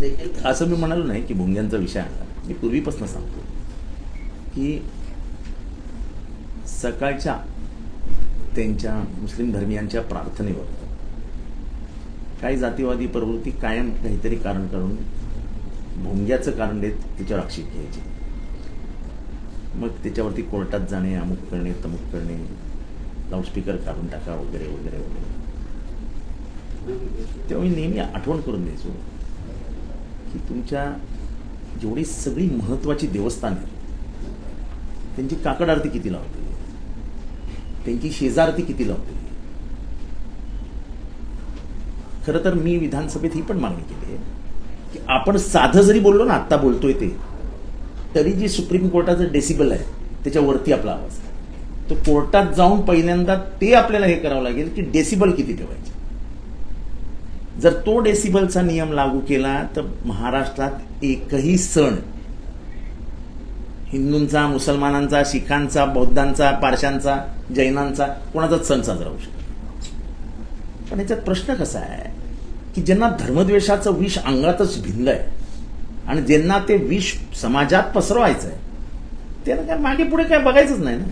देखील असं मी म्हणालो नाही की भुंग्यांचा विषय आणला मी पूर्वीपासून सांगतो की सकाळच्या त्यांच्या मुस्लिम धर्मियांच्या प्रार्थनेवर काही जातीवादी प्रवृत्ती कायम काहीतरी कारण करून भोंग्याचं कारण देत त्याच्यावर आक्षेप घ्यायचे. मग त्याच्यावरती कोर्टात जाणे अमुक करणे तमुक करणे लाऊडस्पीकर काढून टाका वगैरे वगैरे वगैरे. तेव्हा मी नेहमी आठवण करून द्यायचो. की तुमच्या जेवढी सगळी महत्वाची देवस्थान आहेत त्यांची काकड आरती किती लावते त्यांची शेजारती किती लावते खरं तर मी विधानसभेत ही पण मागणी केली आहे की आपण साधं जरी बोललो ना आत्ता बोलतोय ते तरी जी सुप्रीम कोर्टाचं डेसिबल आहे त्याच्यावरती आपला आवाज तो कोर्टात जाऊन पहिल्यांदा ते आपल्याला हे करावं लागेल की डेसिबल किती ठेवायचे? जर तो डेसिबलचा नियम लागू केला तर महाराष्ट्रात एकही सण हिंदूंचा मुसलमानांचा शिखांचा बौद्धांचा पारशांचा जैनांचा कोणाचाच सण साजरा होऊ शकतो पण याच्यात प्रश्न कसा आहे की ज्यांना धर्मद्वेषाचं विष अंगातच भिनलंय आणि ज्यांना ते विष समाजात पसरवायचं आहे त्यांना काय मागे पुढे काय बघायचंच नाही ना?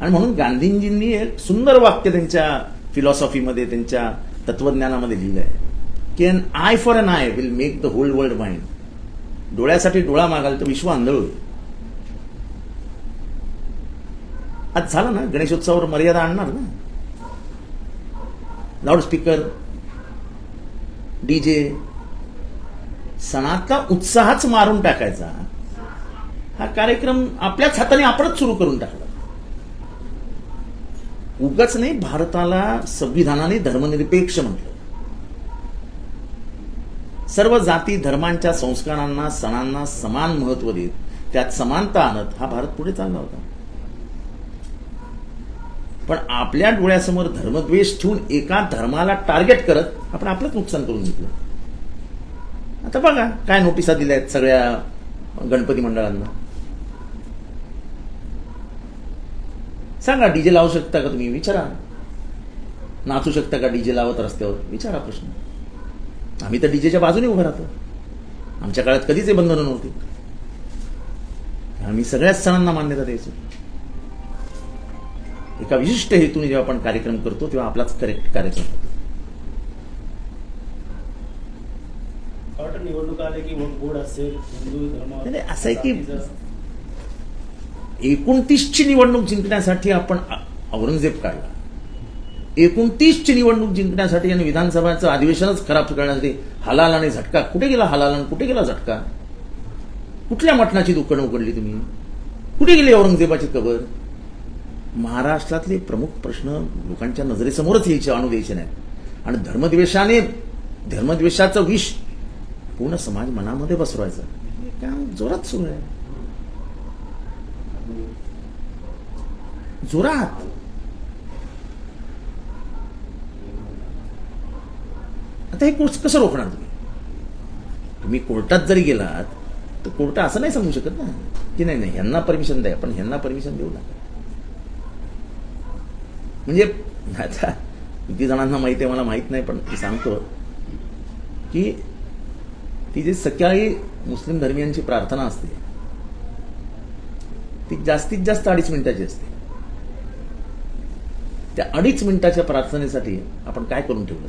आणि म्हणून गांधीजींनी एक सुंदर वाक्य त्यांच्या फिलॉसॉफीमध्ये त्यांच्या तत्वज्ञानामध्ये लिहिलं आहे की an eye for an eye will make the whole world blind डोळ्यासाठी डोळा मागाल तर विश्व आंधळ होईल. आज झालं ना? गणेशोत्सवावर मर्यादा आणणार ना? लाऊडस्पीकर डीजे सणातला उत्साहच मारून टाकायचा. हा कार्यक्रम आपल्याच हाताने आपणच सुरू करून टाकला. उगाच नाही भारताला संविधानाने धर्मनिरपेक्ष म्हटलं. सर्व जाती धर्मांच्या संस्कारांना सणांना समान महत्त्व देत त्यात समानता आणत हा भारत पुढे चालला होता. पण आपल्या डोळ्यासमोर धर्मद्वेष ठेवून एका धर्माला टार्गेट करत आपण आपलंच नुकसान करून घेतलं. आता बघा काय नोटिसा दिल्या आहेत सगळ्या गणपती मंडळांना. सांगा डीजे लावू शकता का तुम्ही? विचारा. नाचू शकता का डीजे लावत रस्त्यावर? विचारा प्रश्न. आम्ही तर डीजेच्या बाजूने उभं राहतो. आमच्या काळात कधीच हे बंधनं नव्हती. आम्ही सगळ्याच सणांना मान्यता द्यायचो. एका विशिष्ट हेतूने जेव्हा आपण कार्यक्रम करतो तेव्हा आपलाच करेक्ट कार्यक्रम होतो. वाटतं निवडणूक आले की असं आहे की एकोणतीसची निवडणूक जिंकण्यासाठी आपण औरंगजेब काढला. एकोणतीसची निवडणूक जिंकण्यासाठी आणि विधानसभाचं अधिवेशनच खराब करण्यासाठी हलाल आणि झटका. कुठे गेला हलाल आणि कुठे गेला झटका? कुठल्या मटणाची दुकानं उघडली तुम्ही? कुठे गेली औरंगजेबाची कबर? महाराष्ट्रातले प्रमुख प्रश्न लोकांच्या नजरेसमोरच यायचे आणू द्यायचे नाहीत. आणि धर्मद्वेषाने धर्मद्वेषाचं विष पूर्ण समाज मनामध्ये बसवायचं काम जोरात सुरू आहे. जोरात. आता हे कोर्स कसं रोखणार तुम्ही? तुम्ही कोर्टात जरी गेलात तर कोर्ट असं नाही सांगू शकत ना की नाही नाही ह्यांना परमिशन द्या पण ह्यांना परमिशन देऊ नका. म्हणजे आता किती जणांना माहिती आहे मला माहीत नाही पण सांगतो की ती जी सकाळी मुस्लिम धर्मियांची प्रार्थना असते ती जास्तीत जास्त अडीच मिनिटाची असते. त्या अडीच मिनिटाच्या प्रार्थनेसाठी आपण काय करून ठेवलं?